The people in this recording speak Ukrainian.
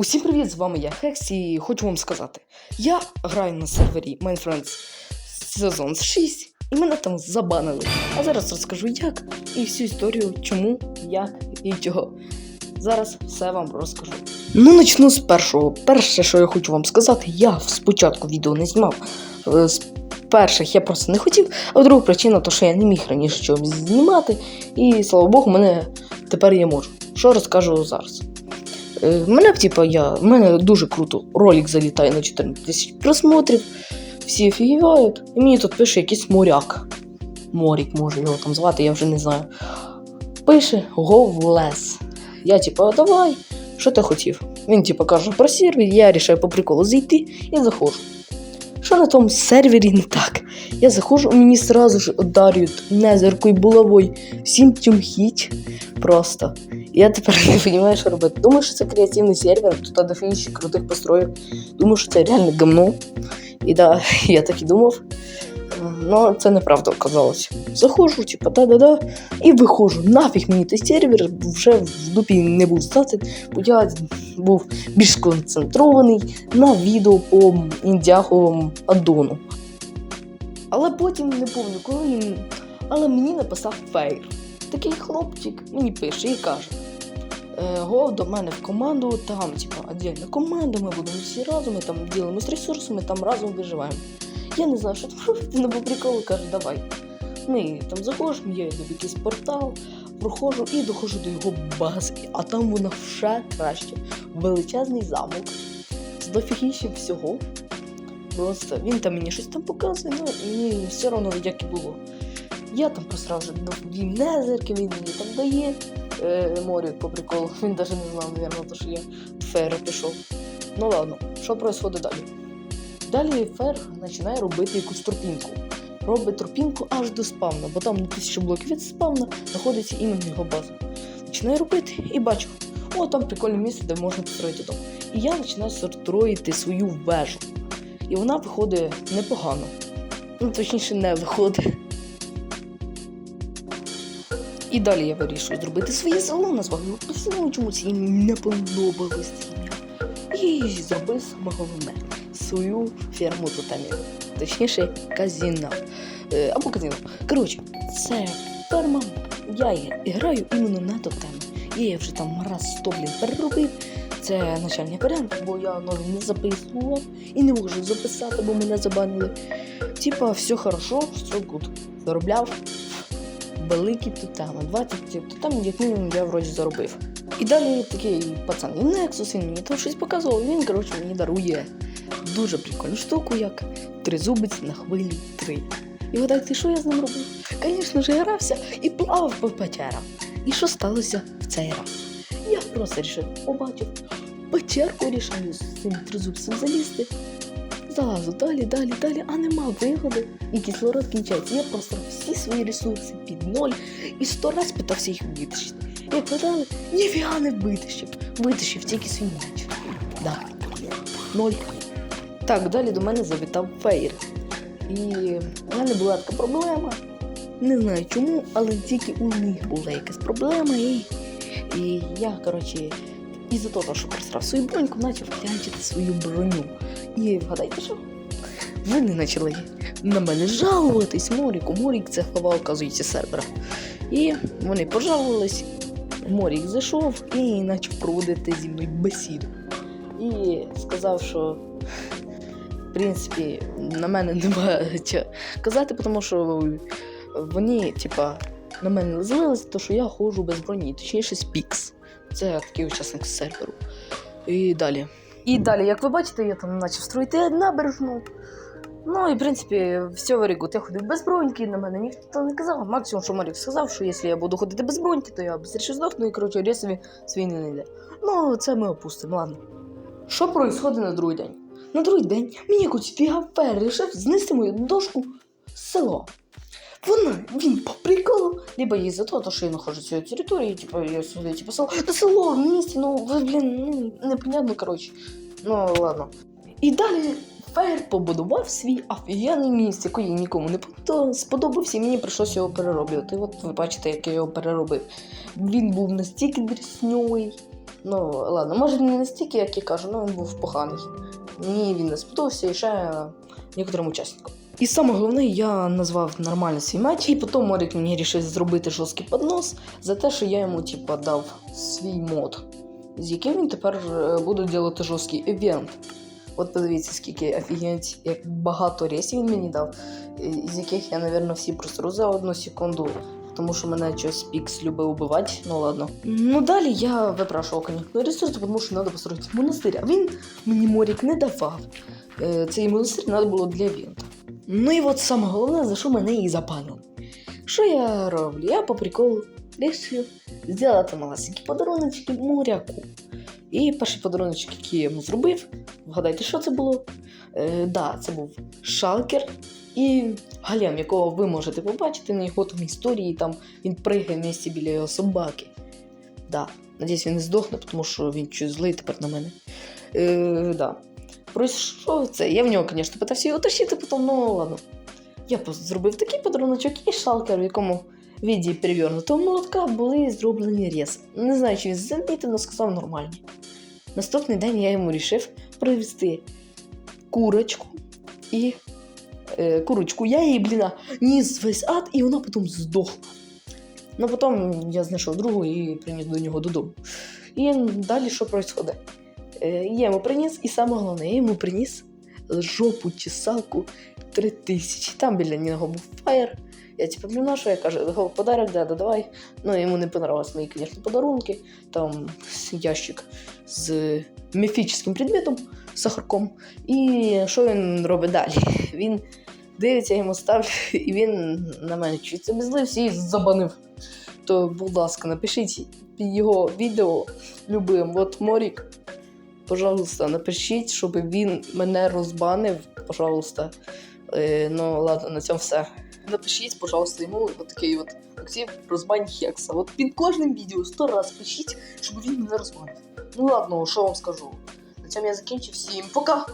Усім привіт, з вами я Хекс і хочу вам сказати. Я граю на сервері Minefriends сезон 6 і мене там забанили. А зараз розкажу як і всю історію, чому, як і чого. Зараз все вам розкажу. Ну, почну з першого. Перше, що я хочу вам сказати, я спочатку відео не знімав. Е, З перших я просто не хотів, а друга причина, то що я не міг раніше чогось знімати, і слава Богу, мене тепер я можу. Що розкажу зараз. Е, Мене, типа, я, мене дуже круто. Ролик залітає на 14 тисяч просмотрів. Всі офігівають. І мені тут пише якийсь моряк. Морік, може його там звати, я вже не знаю. Пише Go лес. Я, типа, давай, що ти хотів? Він, типа, каже про сервер, я рішаю по приколу зайти і заходжу. Що на тому сервері не так? Я заходжу, мені сразу ж ударюють незеркою булавою. Всім тюмхіть. Просто. Я тепер не розумію, що робити. Думаю, що це креативний сервер, тут дофігіще крутих построїв. Думаю, що це реально гамно. І да, я так і думав. Ну, це неправда оказалось. Заходжу, типу, да-да-да, і виходжу. Нафіг мені той сервер вже в дупі не був стати, бо я був більш сконцентрований на відео по індіаховому аддону. Але потім не пам'ятаю, коли він. Але мені написав фейр. Такий хлопчик мені пише і каже: «Е, Го до мене в команду, там, типа, отдельна команда, ми будемо всі разом, ми там ділимось ресурсами, там разом виживаємо. Я не знаю, що там але по приколу каже, давай. Ми там заходимо, я йду в якийсь портал, проходжу і доходжу до його бази, а там вона ще краще. Величезний замок з дофігіщем всього. Просто він там мені щось там показує, ну мені все одно як і було. Я там просрав вже дві незерки, він мені там дає морю по приколу. Він навіть не знав, мабуть, то, що я фера пішов. Ну ладно, що відбувається далі? Далі фер починає робити якусь тропінку. Робить тропінку аж до спавна, бо там на тисячу блоків від спавна знаходиться іменно його база. Починає робити і бачу, о, там прикольне місце, де можна построїти дом. І я починаю строїти свою вежу. І вона виходить непогано. Ну, точніше, не виходить. І далі я вирішую зробити своє село, назвав його по-своєму, чомусь їм не подобалось ім'я. І зробив саме головне свою ферму тотемів. Точніше, казіно. Е, або казіно. Коротше, це ферма. Я її граю іменно на тотеми. Я її вже там раз сто блін переробив. Це начальний варіант, бо я новий не записував і не можу записати, бо мене забанили. Типа, все хорошо, все good. Заробляв великі тотеми. 20 тотемів, як мінімум, я вроді заробив. І далі такий пацан і Nexus, він мені там щось показував, він, коротше, мені дарує дуже прикольну штуку, як тризубець на хвилі 3. І гадайте, що я з ним робив? Звісно ж, я грався і плавав по печерам. І що сталося в цей раз? Я просто рішив, побачив печерку, рішаю з цим тризубцем залізти. Залазу далі, далі, далі, а нема вигоди. І кислород кінчається. Я просто всі свої ресурси під ноль і сто раз питався їх витащити. Як питали, ніфіга не витащив. Витащив тільки свій меч. Да. Ноль. Так, далі до мене завітав фейр. І в мене була така проблема. Не знаю чому, але тільки у них була якась проблема. І, і я, коротше, із-за того, що просрав свою броньку, почав клянчити свою броню. І вгадайте що? Вони почали на мене жалуватись Моріку. Морік це хова, оказується, сервера. І вони пожалувались. Морік зайшов і почав проводити зі мною бесіду. І сказав, що в принципі на мене немає чого казати, тому що вони, типа, на мене не злилися, то що я ходжу без броні, точніше спікс. Це такий учасник серверу. І далі. І далі, як ви бачите, я там почав строїти набережну. Ну і в принципі, все very. Я ходив без броньки, на мене ніхто не казав. Максимум, що Марік сказав, що якщо я буду ходити без броньки, то я швидше здохну і коротше ресові свій не знайде. Ну, це ми опустимо, ладно. Що происходить на другий день? На другий день мені якийсь фігафер рішив знести мою дошку з село. Вона, він по приколу, либо їй за то, що я нахожусь в цій території, типу, я сюди, типу, село. Та село в місті, ну, ви, блін, ну, непонятно, коротше. Ну, ладно. І далі Фейр побудував свій офігенний місць, який нікому не сподобався, і мені прийшлося його перероблювати. От ви бачите, як я його переробив. Він був настільки дрісньовий, Ну, ладно, може не настільки, як я кажу, але він був поганий. Мені він не сподобався і ще некоторим учасникам. І саме головне, я назвав нормально свій матч, і потім Морік мені вирішив зробити жорсткий поднос за те, що я йому типа дав свій мод, з яким він тепер е, буде робити жорсткий івент. От подивіться, скільки офігенць, як багато рейсів він мені дав, з яких я, напевно, всі просру за одну секунду. Тому що мене щось Пікс любив убивати, ну ладно. Ну далі я випрашував, конечно, ресурси, тому що треба построїти монастир. А він мені Морік не давав. Е, Цей монастир треба було для івенту. Ну і от саме головне, за що мене і запалили. Що я роблю? Я по приколу вирішив зробити малесенькі подаруночки моряку. І перший подаруночок, який я йому зробив, вгадайте, що це було? Е, да, це був шалкер і галям, якого ви можете побачити на його там історії, там він пригає в місці біля його собаки. Да. Надіюсь, він не здохне, тому що він щось злий тепер на мене. Е, да. Про це? Я в нього, звісно, питався його тащити, потім, ну ладно. Я зробив такий подаруночок і шалкер, в якому віді перевернутого молотка були зроблені рез. Не знаю, чи він замітив, але сказав нормально. Наступний день я йому вирішив привезти курочку і е, курочку. Я її, бліна, ніс весь ад, і вона потім здохла. Ну потім я знайшов другу і приніс до нього додому. І далі що відбувається? Е, я йому приніс, і саме головне, я йому приніс жопу чесалку 3000. Там біля нього був фаєр. Я типу, що я кажу, подарок, да, да, давай. Ну, йому не понравились мої, звісно, подарунки. Там ящик з міфічним предметом, сахарком. І що він робить далі? Він дивиться, я йому ставлю, і він на мене чуть обізлився і забанив. То, будь ласка, напишіть його відео любим. От Морік, пожалуйста, напишіть, щоб він мене розбанив, пожалуйста. Е, ну, ладно, на цьому все. Напишіть, пожалуйста, йому такий от актив розбань Хекса. От під кожним відео сто раз пишіть, щоб він мене розбанив. Ну ладно, що вам скажу. На цьому я закінчив. Всім пока!